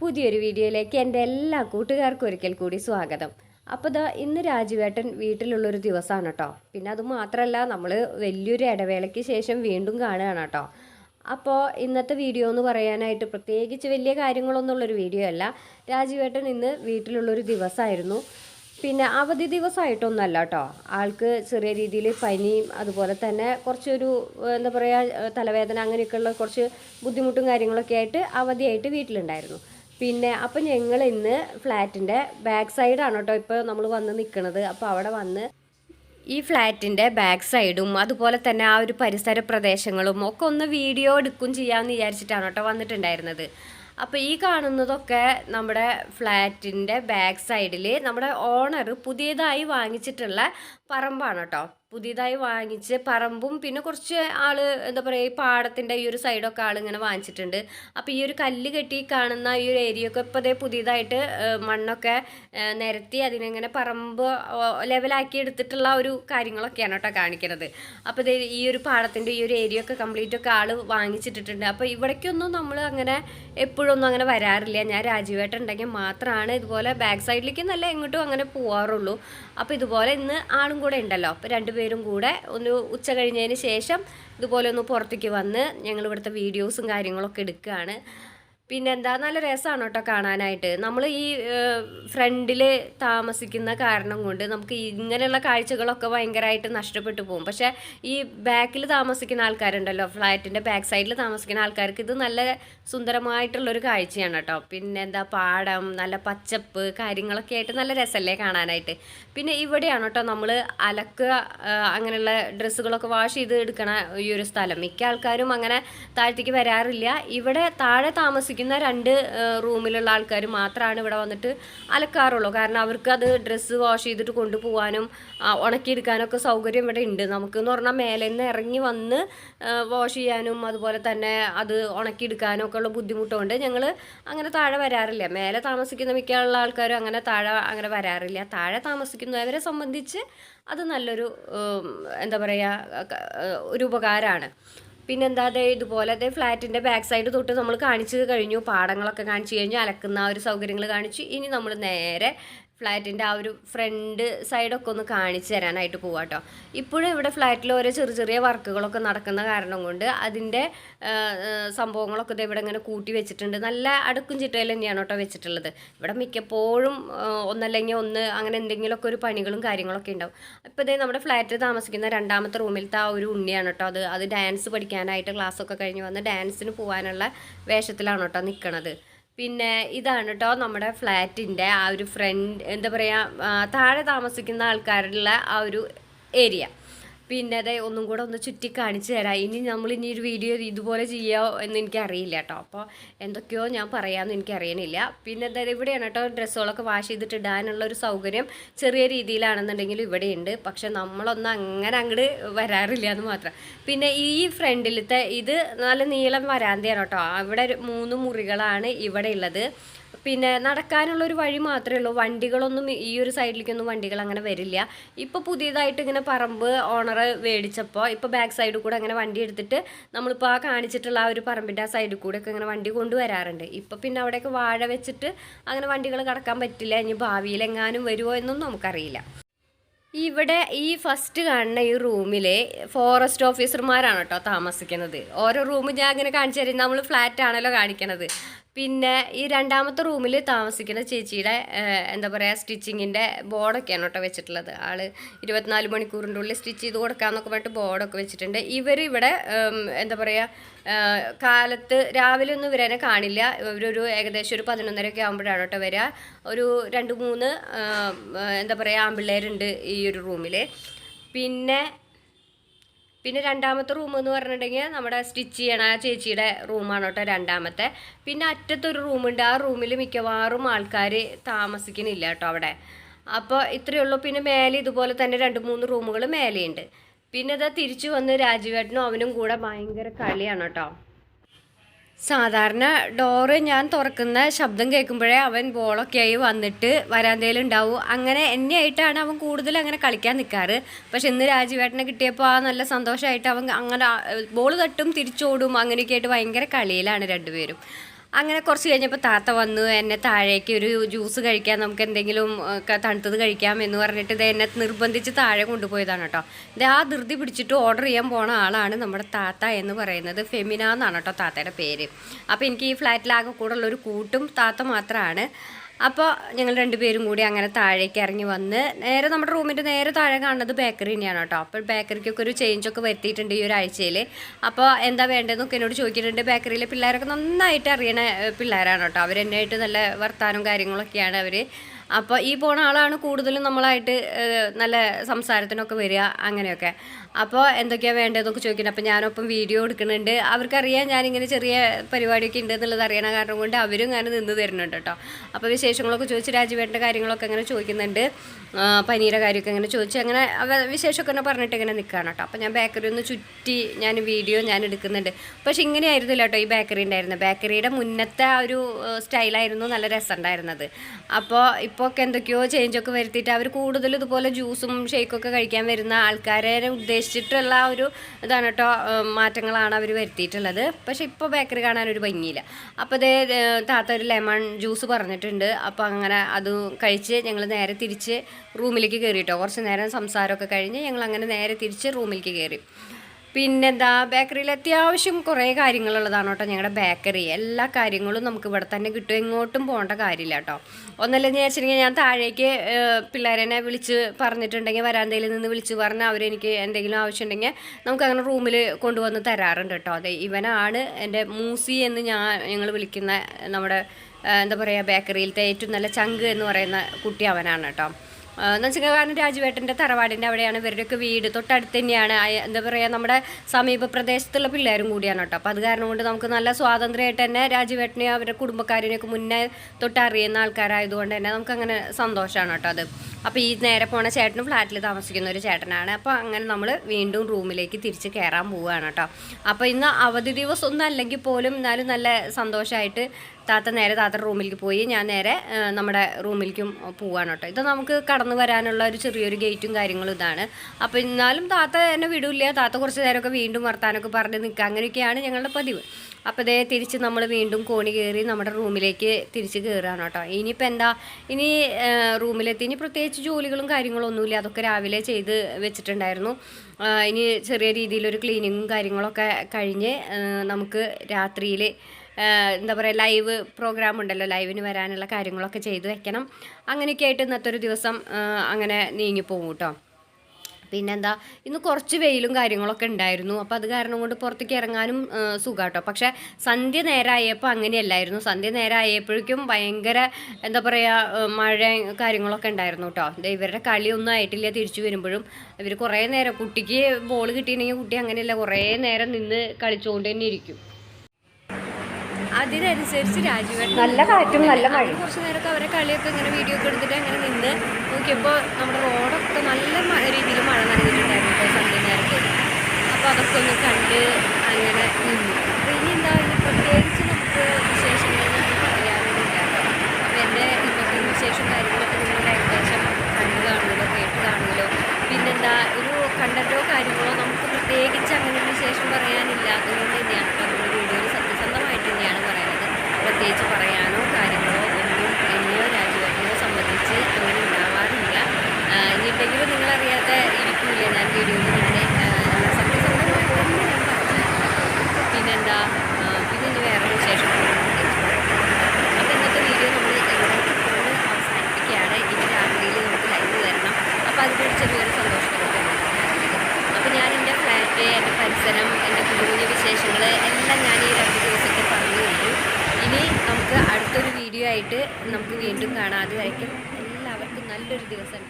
പുതിയൊരു വീഡിയോയിലേക്ക് എന്റെ എല്ലാ കൂട്ടുകാർക്കും ഒരിക്കൽ കൂടി സ്വാഗതം. അപ്പോൾ ഇതാ ഇന്ന് രാജുവേട്ടൻ വീട്ടിലുള്ളൊരു ദിവസമാണ് കേട്ടോ. പിന്നെ അത് മാത്രമല്ല നമ്മൾ വലിയൊരു ഇടവേളയ്ക്ക് ശേഷം വീണ്ടും കാണുകയാണ് കേട്ടോ. അപ്പോൾ ഇന്നത്തെ വീഡിയോ എന്ന് പറയാനായിട്ട് പ്രത്യേകിച്ച് വലിയ കാര്യങ്ങളൊന്നുമുള്ളൊരു വീഡിയോ അല്ല. രാജുവേട്ടൻ ഇന്ന് വീട്ടിലുള്ളൊരു ദിവസമായിരുന്നു. പിന്നെ അവധി ദിവസമായിട്ടൊന്നുമല്ല കേട്ടോ. ആൾക്ക് ചെറിയ രീതിയിൽ പനിയും അതുപോലെ തന്നെ കുറച്ചൊരു എന്താ പറയുക തലവേദന അങ്ങനെയൊക്കെയുള്ള കുറച്ച് ബുദ്ധിമുട്ടും കാര്യങ്ങളൊക്കെ ആയിട്ട് അവധിയായിട്ട് വീട്ടിലുണ്ടായിരുന്നു. പിന്നെ അപ്പം ഞങ്ങൾ ഇന്ന് ഫ്ലാറ്റിന്റെ ബാക്ക് സൈഡാണ് കേട്ടോ ഇപ്പോൾ നമ്മൾ വന്ന് നിൽക്കുന്നത് അപ്പോൾ അവിടെ വന്ന് ഈ ഫ്ലാറ്റിന്റെ ബാക്ക് സൈഡും അതുപോലെ തന്നെ ആ ഒരു പരിസര പ്രദേശങ്ങളും ഒക്കെ ഒന്ന് വീഡിയോ എടുക്കും ചെയ്യാമെന്ന് വിചാരിച്ചിട്ടാണ് കേട്ടോ വന്നിട്ടുണ്ടായിരുന്നത്. അപ്പോൾ ഈ കാണുന്നതൊക്കെ നമ്മുടെ ഫ്ലാറ്റിന്റെ ബാക്ക് സൈഡിൽ നമ്മുടെ ഓണർ പുതിയതായി വാങ്ങിച്ചിട്ടുള്ള പറമ്പാണ് കേട്ടോ. പുതിയതായി വാങ്ങിച്ച് പറമ്പും പിന്നെ കുറച്ച് ആൾ എന്താ പറയുക ഈ പാടത്തിന്റെ ഈ ഒരു സൈഡൊക്കെ ആൾ ഇങ്ങനെ വാങ്ങിച്ചിട്ടുണ്ട്. അപ്പോൾ ഈ ഒരു കല്ല് കെട്ടി കാണുന്ന ഈ ഒരു ഏരിയ ഒക്കെ ഇപ്പോൾ അതേ പുതിയതായിട്ട് മണ്ണൊക്കെ നിരത്തി അതിനെങ്ങനെ പറമ്പ് ലെവലാക്കി എടുത്തിട്ടുള്ള ഒരു കാര്യങ്ങളൊക്കെയാണ് കേട്ടോ കാണിക്കുന്നത് അപ്പോൾ ഇത് ഈ ഒരു പാടത്തിന്റെ ഈ ഒരു ഏരിയ ഒക്കെ കംപ്ലീറ്റ് ഒക്കെ ആൾ വാങ്ങിച്ചിട്ടിട്ടുണ്ട്. അപ്പോൾ ഇവിടേക്കൊന്നും നമ്മൾ അങ്ങനെ എപ്പോഴൊന്നും അങ്ങനെ വരാറില്ല. ഞാൻ രാജീവേട്ടൻ ഉണ്ടെങ്കിൽ മാത്രമാണ് ഇതുപോലെ ബാക്ക് സൈഡിലേക്ക് നല്ല എങ്ങോട്ടും അങ്ങനെ പോവാറുള്ളൂ. അപ്പോൾ ഇതുപോലെ ഇന്ന് ആളും കൂടെ ഉണ്ടല്ലോ. അപ്പോൾ രണ്ടുപേരും കൂടെ ഒന്ന് ഉച്ച കഴിഞ്ഞതിന് ശേഷം ഇതുപോലെ ഒന്ന് പുറത്തേക്ക് വന്ന് ഞങ്ങൾ ഇവിടുത്തെ വീഡിയോസും കാര്യങ്ങളൊക്കെ എടുക്കുകയാണ്. പിന്നെ എന്താ നല്ല രസമാണ് കേട്ടോ കാണാനായിട്ട്. നമ്മൾ ഈ ഫ്രണ്ടിൽ താമസിക്കുന്ന കാരണം കൊണ്ട് നമുക്ക് ഇങ്ങനെയുള്ള കാഴ്ചകളൊക്കെ ഭയങ്കരമായിട്ട് നഷ്ടപ്പെട്ടു പോകും. പക്ഷേ ഈ ബാക്കിൽ താമസിക്കുന്ന ആൾക്കാരുണ്ടല്ലോ ഫ്ലാറ്റിന്റെ ബാക്ക് സൈഡിൽ താമസിക്കുന്ന ആൾക്കാർക്ക് ഇത് നല്ല സുന്ദരമായിട്ടുള്ളൊരു കാഴ്ചയാണ് കേട്ടോ പിന്നെ എന്താ പാടം നല്ല പച്ചപ്പ് കാര്യങ്ങളൊക്കെ ആയിട്ട് നല്ല രസമല്ലേ കാണാനായിട്ട്. പിന്നെ ഇവിടെയാണ് കേട്ടോ നമ്മൾ അലക്കുക അങ്ങനെയുള്ള ഡ്രസ്സുകളൊക്കെ വാഷ് ചെയ്ത് എടുക്കണ ഈ ഒരു സ്ഥലം. മിക്ക ആൾക്കാരും അങ്ങനെ താഴത്തേക്ക് വരാറില്ല. ഇവിടെ താഴെ താമസിക്കുന്ന രണ്ട് ആ, റൂമിലുള്ള ആൾക്കാർ മാത്രമാണ് ഇവിടെ വന്നിട്ട് അലക്കാറുള്ളൂ. കാരണം അവർക്ക് അത് ഡ്രസ്സ് വാഷ് ചെയ്തിട്ട് കൊണ്ടുപോകാനും ഉണക്കിയെടുക്കാനൊക്കെ സൗകര്യം ഇവിടെ ഉണ്ട്. നമുക്ക് എന്ന് പറഞ്ഞാൽ മേലെ നിന്ന് ഇറങ്ങി വന്ന് വാഷ് ചെയ്യാനും അതുപോലെ തന്നെ അത് ഉണക്കിയെടുക്കാനും ഒക്കെ ഉള്ള ബുദ്ധിമുട്ടുകൊണ്ട് ഞങ്ങൾ അങ്ങനെ താഴെ വരാറില്ല. മേലെ താമസിക്കുന്ന മിക്കുള്ള ആൾക്കാരും അങ്ങനെ താഴെ അങ്ങനെ വരാറില്ല. താഴെ താമസിക്കുന്നവരെ സംബന്ധിച്ച് അത് നല്ലൊരു എന്താ പറയുക ഒരു ഉപകാരമാണ് പിന്നെന്താ അതെ ഇതുപോലെ ദേ ഫ്ലാറ്റിന്റെ ബാക്ക് സൈഡ് തൊട്ട് നമ്മൾ കാണിച്ചു കഴിഞ്ഞു പാടങ്ങളൊക്കെ കാണിച്ചു കഴിഞ്ഞു അലക്കുന്ന ആ ഒരു സൗകര്യങ്ങൾ കാണിച്ചു. ഇനി നമ്മൾ നേരെ ഫ്ലാറ്റിന്റെ ആ ഒരു ഫ്രണ്ട് സൈഡൊക്കെ ഒന്ന് കാണിച്ചു തരാനായിട്ട് പോവാം കേട്ടോ ഇപ്പോഴും ഇവിടെ ഫ്ലാറ്റിൽ ഓരോ ചെറിയ ചെറിയ വർക്കുകളൊക്കെ നടക്കുന്ന കാരണം കൊണ്ട് അതിന്റെ സംഭവങ്ങളൊക്കെ ഇവിടെ ഇങ്ങനെ കൂട്ടി വെച്ചിട്ടുണ്ട്. നല്ല അടുക്കും ചിട്ടയിൽ തന്നെയാണ് കേട്ടോ വെച്ചിട്ടുള്ളത്. ഇവിടെ മിക്കപ്പോഴും ഒന്നല്ലെങ്കിൽ ഒന്ന് അങ്ങനെ എന്തെങ്കിലുമൊക്കെ ഒരു പണികളും കാര്യങ്ങളൊക്കെ ഉണ്ടാവും. ഇപ്പോൾ ഇതേ നമ്മുടെ ഫ്ലാറ്റിൽ താമസിക്കുന്ന രണ്ടാമത്തെ റൂമിലത്തെ ആ ഒരു ഉണ്ണിയാണ് കേട്ടോ അത്. അത് ഡാൻസ് പഠിക്കാനായിട്ട് ക്ലാസ്സൊക്കെ കഴിഞ്ഞ് വന്ന് ഡാൻസിന് പോകാനുള്ള വേഷത്തിലാണ് കേട്ടോ നിൽക്കണത് പിന്നെ ഇതാണ് കേട്ടോ നമ്മുടെ ഫ്ലാറ്റിന്റെ ആ ഒരു ഫ്രണ്ട് എന്താ പറയുക താഴെ താമസിക്കുന്ന ആൾക്കാരുടെ ആ ഒരു ഏരിയ. പിന്നെ അതെ ഒന്നും കൂടെ ഒന്ന് ചുറ്റി കാണിച്ചു തരാം. ഇനി നമ്മൾ ഇനി ഒരു വീഡിയോ ഇതുപോലെ ചെയ്യാമോ എന്ന് എനിക്കറിയില്ല കേട്ടോ അപ്പോൾ എന്തൊക്കെയോ ഞാൻ പറയാമെന്ന് എനിക്കറിയണില്ല. പിന്നെ അതായത് ഇവിടെയാണ് കേട്ടോ ഡ്രസ്സുകളൊക്കെ വാഷ് ചെയ്തിട്ട് ഇടാനുള്ള ഒരു സൗകര്യം ചെറിയ രീതിയിലാണെന്നുണ്ടെങ്കിൽ ഇവിടെയുണ്ട്. പക്ഷെ നമ്മളൊന്നും അങ്ങനെ അങ്ങോട്ട് വരാറില്ല എന്ന് മാത്രം. പിന്നെ ഈ ഫ്രണ്ടിലത്തെ ഇത് നല്ല നീളം വരാന്തയാണ് കേട്ടോ അവിടെ മൂന്ന് മുറികളാണ് ഇവിടെ ഉള്ളത്. പിന്നെ നടക്കാനുള്ള ഒരു വഴി മാത്രമേ ഉള്ളൂ. വണ്ടികളൊന്നും ഈ ഒരു സൈഡിലേക്കൊന്നും വണ്ടികൾ അങ്ങനെ വരില്ല. ഇപ്പോൾ പുതിയതായിട്ട് ഇങ്ങനെ പറമ്പ് ഓണർ മേടിച്ചപ്പോൾ ഇപ്പോൾ ബാക്ക് സൈഡിൽ കൂടെ അങ്ങനെ വണ്ടി എടുത്തിട്ട് നമ്മളിപ്പോൾ ആ കാണിച്ചിട്ടുള്ള ആ ഒരു പറമ്പിന്റെ ആ സൈഡിൽ കൂടെ ഒക്കെ ഇങ്ങനെ വണ്ടി കൊണ്ടുവരാറുണ്ട്. ഇപ്പോൾ പിന്നെ അവിടെയൊക്കെ വാഴ വെച്ചിട്ട് അങ്ങനെ വണ്ടികൾ കടക്കാൻ പറ്റില്ല. ഇനി ഭാവിയിൽ എങ്ങാനും വരുമോ എന്നൊന്നും നമുക്കറിയില്ല. ഇവിടെ ഈ ഫസ്റ്റ് കാണുന്ന ഈ റൂമിലെ ഫോറസ്റ്റ് ഓഫീസർമാരാണ് കേട്ടോ താമസിക്കുന്നത്. ഓരോ റൂം ഞാൻ അങ്ങനെ കാണിച്ചു തരും. നമ്മൾ ഫ്ലാറ്റ് ആണല്ലോ കാണിക്കണത്. പിന്നെ ഈ രണ്ടാമത്തെ റൂമിൽ താമസിക്കുന്ന ചേച്ചിയുടെ എന്താ പറയുക സ്റ്റിച്ചിങ്ങിന്റെ ബോർഡൊക്കെയാണ് കേട്ടോ വെച്ചിട്ടുള്ളത്. ആൾ ഇരുപത്തിനാല് മണിക്കൂറിന്റെ ഉള്ളിൽ സ്റ്റിച്ച് ചെയ്ത് കൊടുക്കാമെന്നൊക്കെ പറഞ്ഞിട്ട് ബോർഡൊക്കെ വെച്ചിട്ടുണ്ട്. ഇവർ ഇവിടെ എന്താ പറയുക കാലത്ത് രാവിലെ ഒന്നും ഇവരെന്നെ കാണില്ല. ഇവരൊരു ഏകദേശം ഒരു പതിനൊന്നരയൊക്കെ ആകുമ്പോഴാണ് കേട്ടോ വരിക ഒരു രണ്ട് മൂന്ന് എന്താ പറയുക ആമ്പിള്ളേരുണ്ട് ഈ ഒരു റൂമിൽ പിന്നെ പിന്നെ രണ്ടാമത്തെ റൂം എന്ന് പറഞ്ഞിട്ടുണ്ടെങ്കിൽ നമ്മുടെ സ്റ്റിച്ച് ചെയ്യണ ചേച്ചിയുടെ റൂമാണ് കേട്ടോ രണ്ടാമത്തെ. പിന്നെ അറ്റത്തൊരു റൂമുണ്ട് ആ റൂമിൽ മിക്കവാറും ആൾക്കാർ താമസിക്കുന്നില്ല കേട്ടോ അവിടെ. അപ്പോൾ ഇത്രയേ ഉള്ളൂ. പിന്നെ മേലെ ഇതുപോലെ തന്നെ രണ്ട് മൂന്ന് റൂമുകൾ മേലെയുണ്ട്. പിന്നെ ഇതാ തിരിച്ചു വന്ന് രാജുവേട്ടനും അവനും കൂടെ ഭയങ്കര കളിയാണ് കേട്ടോ. സാധാരണ ഡോറ് ഞാൻ തുറക്കുന്ന ശബ്ദം കേൾക്കുമ്പോഴേ അവൻ ബോളൊക്കെ ആയി വന്നിട്ട് വരാന്തയിൽ ഉണ്ടാവും. അങ്ങനെ എന്നെ ആയിട്ടാണ് അവൻ കൂടുതൽ അങ്ങനെ കളിക്കാൻ നിൽക്കാറ് പക്ഷെ ഇന്ന് രാജുവേട്ടനെ കിട്ടിയപ്പോൾ ആ നല്ല സന്തോഷമായിട്ട് അവൻ അങ്ങനെ ബോൾ തട്ടും തിരിച്ചോടും അങ്ങനെയൊക്കെ ആയിട്ട് ഭയങ്കര കളിയിലാണ് രണ്ടുപേരും. അങ്ങനെ കുറച്ച് കഴിഞ്ഞപ്പോൾ താത്ത വന്നു എന്നെ താഴേക്ക് ഒരു ജ്യൂസ് കഴിക്കാൻ നമുക്ക് എന്തെങ്കിലും തണുത്തത് കഴിക്കാം എന്ന് പറഞ്ഞിട്ട് ഇത് എന്നെ നിർബന്ധിച്ച് താഴെ കൊണ്ടുപോയതാണ് കേട്ടോ ഇത് ആ ധൃതി പിടിച്ചിട്ട് ഓർഡർ ചെയ്യാൻ പോണ ആളാണ് നമ്മുടെ താത്ത എന്ന് പറയുന്നത് ഫെമിന എന്നാണ് കേട്ടോ താത്തയുടെ പേര്. അപ്പോൾ എനിക്ക് ഈ ഫ്ലാറ്റിലാകെ കൂടെ ഉള്ളൊരു കൂട്ടും താത്ത മാത്രമാണ് അപ്പോൾ ഞങ്ങൾ രണ്ടുപേരും കൂടി അങ്ങനെ താഴേക്ക് ഇറങ്ങി വന്ന് നേരെ നമ്മുടെ റൂമിന്റെ നേരെ താഴെ കാണുന്നത് ബേക്കറി തന്നെയാണ് കേട്ടോ. അപ്പോൾ ബേക്കറിക്കൊക്കെ ഒരു ചേഞ്ചൊക്കെ വരുത്തിയിട്ടുണ്ട് ഈ ഒരു ആഴ്ചയിൽ അപ്പോൾ എന്താ വേണ്ടതെന്നൊക്കെ എന്നോട് ചോദിച്ചിട്ടുണ്ട്. ബേക്കറിയിലെ പിള്ളേരൊക്കെ നന്നായിട്ട് അറിയണ പിള്ളേരാണ് കേട്ടോ. അവരെന്നായിട്ട് നല്ല വർത്താനവും കാര്യങ്ങളൊക്കെയാണ് അവർ അപ്പോൾ ഈ പോണ ആളാണ് കൂടുതലും നമ്മളായിട്ട് നല്ല സംസാരത്തിനൊക്കെ വരിക അങ്ങനെയൊക്കെ. അപ്പോൾ എന്തൊക്കെയാണ് വേണ്ടതെന്നൊക്കെ ചോദിക്കുന്നത് അപ്പോൾ ഞാനൊപ്പം വീഡിയോ എടുക്കുന്നുണ്ട്. അവർക്കറിയാം ഞാനിങ്ങനെ ചെറിയ പരിപാടിയൊക്കെ ഉണ്ട് എന്നുള്ളത് അറിയണ കാരണം കൊണ്ട് അവരും ഇങ്ങനെ നിന്ന് തരുന്നുണ്ട് കേട്ടോ. അപ്പോൾ വിശേഷങ്ങളൊക്കെ ചോദിച്ച് രാജുവേട്ടന്റെ കാര്യങ്ങളൊക്കെ അങ്ങനെ ചോദിക്കുന്നുണ്ട്. പനീരെ കാര്യമൊക്കെ അങ്ങനെ ചോദിച്ച് അങ്ങനെ വിശേഷമൊക്കെ തന്നെ പറഞ്ഞിട്ട് ഇങ്ങനെ നിൽക്കുകയാണ് കേട്ടോ. അപ്പോൾ ഞാൻ ബേക്കറി ഒന്ന് ചുറ്റി ഞാൻ വീഡിയോ ഞാൻ എടുക്കുന്നുണ്ട്. പക്ഷെ ഇങ്ങനെ ആയിരുന്നില്ല കേട്ടോ ഈ ബേക്കറി ഉണ്ടായിരുന്നത്. ബേക്കറിയുടെ മുന്നത്തെ ആ ഒരു സ്റ്റൈലായിരുന്നു നല്ല രസമുണ്ടായിരുന്നത്. അപ്പോൾ ഇപ്പോൾ എന്തൊക്കെയോ ചേഞ്ചൊക്കെ വരുത്തിയിട്ട് അവർ കൂടുതൽ ഇതുപോലെ ജ്യൂസും ഷേക്കൊക്കെ കഴിക്കാൻ വരുന്ന ആൾക്കാരെ ഉദ്ദേശിച്ചിട്ടുള്ള ഒരു ഇതാണ് കേട്ടോ മാറ്റങ്ങളാണ് അവർ വരുത്തിയിട്ടുള്ളത്. പക്ഷേ ഇപ്പോൾ ബേക്കറി കാണാൻ ഒരു ഭംഗിയില്ല. അപ്പോൾ അതേ താത്ത ഒരു ലെമൺ ജ്യൂസ് പറഞ്ഞിട്ടുണ്ട്. അപ്പോൾ അങ്ങനെ അത് കഴിച്ച് ഞങ്ങൾ നേരെ തിരിച്ച് റൂമിലേക്ക് കയറി കേട്ടോ കുറച്ച് നേരം സംസാരമൊക്കെ കഴിഞ്ഞ് ഞങ്ങൾ അങ്ങനെ നേരെ തിരിച്ച് റൂമിലേക്ക് കയറി പിന്നെന്താ ബേക്കറിയിൽ അത്യാവശ്യം കുറേ കാര്യങ്ങളുള്ളതാണ് കേട്ടോ ഞങ്ങളുടെ ബേക്കറി എല്ലാ കാര്യങ്ങളും നമുക്ക് ഇവിടെ തന്നെ കിട്ടും. എങ്ങോട്ടും പോകേണ്ട കാര്യമില്ല കേട്ടോ. ഒന്നല്ലെന്ന് വിചാരിച്ചിട്ടുണ്ടെങ്കിൽ ഞാൻ താഴേക്ക് പിള്ളേരെന്നെ വിളിച്ച് പറഞ്ഞിട്ടുണ്ടെങ്കിൽ വരാന്തയിൽ നിന്ന് വിളിച്ച് പറഞ്ഞാൽ അവരെനിക്ക് എന്തെങ്കിലും ആവശ്യമുണ്ടെങ്കിൽ നമുക്ക് അങ്ങനെ റൂമിൽ കൊണ്ടുവന്ന് തരാറുണ്ട് കേട്ടോ. അതെ ഇവനാണ് എന്റെ മൂസി എന്ന് ഞാൻ ഞങ്ങൾ വിളിക്കുന്ന നമ്മുടെ എന്താ പറയുക ബേക്കറിയിലത്തെ ഏറ്റവും നല്ല ചങ്ക് എന്ന് പറയുന്ന കുട്ടി അവനാണ് കേട്ടോ. എന്ന് വെച്ചാൽ കാരണം രാജുവേട്ടന്റെ തറവാടിന്റെ അവിടെയാണ് ഇവരുടെയൊക്കെ വീട്. തൊട്ടടുത്ത് തന്നെയാണ്. എന്താ പറയുക നമ്മുടെ സമീപ പ്രദേശത്തുള്ള പിള്ളേരും കൂടിയാണ് കേട്ടോ. അപ്പോൾ അത് കാരണം കൊണ്ട് നമുക്ക് നല്ല സ്വാതന്ത്ര്യമായിട്ട് തന്നെ രാജുവേട്ടനെയും അവരുടെ കുടുംബക്കാരനെയൊക്കെ മുന്നേ തൊട്ടറിയുന്ന ആൾക്കാരായതുകൊണ്ട് തന്നെ നമുക്കങ്ങനെ സന്തോഷമാണ് കേട്ടോ അത്. അപ്പോൾ ഈ നേരെ പോണ ചേട്ടനും ഫ്ലാറ്റിൽ താമസിക്കുന്ന ഒരു ചേട്ടനാണ്. അപ്പോൾ അങ്ങനെ നമ്മൾ വീണ്ടും റൂമിലേക്ക് തിരിച്ച് കയറാൻ പോവുകയാണ് കേട്ടോ. അപ്പോൾ ഇന്ന് അവധി ദിവസം ഒന്നും അല്ലെങ്കിൽ പോലും എന്നാലും നല്ല സന്തോഷമായിട്ട് താത്ത നേരെ താത്ത റൂമിലേക്ക് പോയി. ഞാൻ നേരെ നമ്മുടെ റൂമിലേക്കും പോവാണ് കേട്ടോ. ഇത് നമുക്ക് കടന്നു വരാനുള്ള ഒരു ചെറിയൊരു ഗേറ്റും കാര്യങ്ങളും ഇതാണ്. അപ്പോൾ എന്നാലും താത്ത എന്നെ വിടില്ല. താത്ത കുറച്ച് നേരമൊക്കെ വീണ്ടും വർത്താനൊക്കെ പറഞ്ഞ് നിൽക്കുക അങ്ങനെയൊക്കെയാണ് ഞങ്ങളുടെ പതിവ്. അപ്പോൾ ഇതേ തിരിച്ച് നമ്മൾ വീണ്ടും കോണി കയറി നമ്മുടെ റൂമിലേക്ക് തിരിച്ച് കയറുകയാണ് കേട്ടോ. ഇനിയിപ്പോൾ എന്താ? ഇനി റൂമിലെത്തി. ഇനി പ്രത്യേകിച്ച് ജോലികളും കാര്യങ്ങളും ഒന്നുമില്ല അതൊക്കെ രാവിലെ ചെയ്ത് വെച്ചിട്ടുണ്ടായിരുന്നു. ഇനി ചെറിയ രീതിയിലൊരു ക്ലീനിങ്ങും കാര്യങ്ങളൊക്കെ കഴിഞ്ഞ് നമുക്ക് രാത്രിയിൽ എന്താ പറയുക ലൈവ് പ്രോഗ്രാം ഉണ്ടല്ലോ. ലൈവിന് വരാനുള്ള കാര്യങ്ങളൊക്കെ ചെയ്തു വെക്കണം. അങ്ങനെയൊക്കെ ആയിട്ട് ഇന്നത്തെ ഒരു ദിവസം അങ്ങനെ നീങ്ങിപ്പോകും കേട്ടോ. പിന്നെന്താ ഇന്ന് കുറച്ച് വെയിലും കാര്യങ്ങളൊക്കെ ഉണ്ടായിരുന്നു. അപ്പോൾ അത് കാരണം കൊണ്ട് പുറത്തേക്ക് ഇറങ്ങാനും സുഖാട്ടോ. പക്ഷേ സന്ധ്യ നേരമായപ്പോൾ അങ്ങനെയല്ലായിരുന്നു. സന്ധ്യ നേരമായപ്പോഴേക്കും ഭയങ്കര എന്താ പറയുക മഴ കാര്യങ്ങളൊക്കെ ഉണ്ടായിരുന്നു കേട്ടോ ഇവരുടെ കളിയൊന്നും ആയിട്ടില്ല തിരിച്ചു വരുമ്പോഴും. ഇവർ കുറേ നേരം കുട്ടിക്ക് ബോൾ കിട്ടിയിട്ടുണ്ടെങ്കിൽ കുട്ടി അങ്ങനെയല്ല കുറേ നേരം നിന്ന് കളിച്ചുകൊണ്ട് തന്നെ ഇരിക്കും. അതിനനുസരിച്ച് രാജുവേട്ടൻ നല്ല കാറ്റും നല്ല മഴ കുറച്ച് നേരമൊക്കെ അവരെ കളിയൊക്കെ ഇങ്ങനെ വീഡിയോ ഒക്കെ എടുത്തിട്ട് അങ്ങനെ നിന്ന് നോക്കിയപ്പോൾ നമ്മുടെ റോഡൊക്കെ നല്ല രീതിയിൽ മഴ നനഞ്ഞിട്ടുണ്ടായിരുന്നു കേട്ടോ സന്ധ്യ നേരത്തെ. അപ്പോൾ അതൊക്കെ ഒന്ന് കണ്ട് അങ്ങനെ നിന്നു. അപ്പോൾ ഇനി എന്താ പ്രത്യേകിച്ച് നമുക്ക് വിശേഷങ്ങളൊന്നും പറയാനൊന്നുമില്ല അപ്പോൾ എന്റെ ഇന്നത്തെ വിശേഷം കാര്യങ്ങളൊക്കെ നിങ്ങൾ ഏകദേശം കണ്ടു കാണുമല്ലോ കേട്ട് കാണുമല്ലോ പിന്നെന്താ ഒരു കണ്ടന്റോ കാര്യങ്ങളോ നമുക്ക് പ്രത്യേകിച്ച് അങ്ങനെ ഒരു വിശേഷം പറയാനില്ലാത്തതുകൊണ്ട് തന്നെയാണ് കേട്ടോ നമ്മൾ വീഡിയോയിൽ സത്യസന്ധമായിട്ട് തന്നെയാണ് പറയുന്നത് പ്രത്യേകിച്ച് പറയാനോ കാര്യങ്ങളോ ഒന്നും എന്നെയോ രാജുവേട്ടനെയോ സംബന്ധിച്ച് അങ്ങനെ ഉണ്ടാവാറില്ല ആ, ഇനിയുണ്ടെങ്കിലും നിങ്ങളറിയാത്ത ഇരിക്കില്ല ഞാൻ വീഡിയോയിൽ ഞാൻ ആ, സത്യസന്ധമായിട്ട് തന്നെ ഞാൻ പറഞ്ഞു പിന്നെന്താ ആ, പിന്നെ ഇനി വേറെ വിശേഷം അപ്പോൾ ഇന്നത്തെ വീഡിയോ നമ്മൾ ഇവിടെ കൊണ്ട് അവസാനിപ്പിക്കുകയാണ് ഇനി രാത്രിയിൽ നമുക്ക് ലൈവ് വരണം അപ്പോൾ അതിലൊരു ചെറിയൊരു സന്തോഷത്തോടെ അപ്പോൾ ഞാൻ എന്റെ ഫ്ലാറ്റ് എന്റെ പരിസരം എന്റെ കുഞ്ഞു വിശേഷങ്ങൾ എല്ലാം ഞാൻ ഈ രണ്ട് ദിവസത്തെ പറഞ്ഞു കഴിഞ്ഞു. ഇനി നമുക്ക് അടുത്തൊരു വീഡിയോ ആയിട്ട് നമുക്ക് വീണ്ടും കാണാം. അതുവരയ്ക്കും എല്ലാവർക്കും നല്ലൊരു ദിവസം.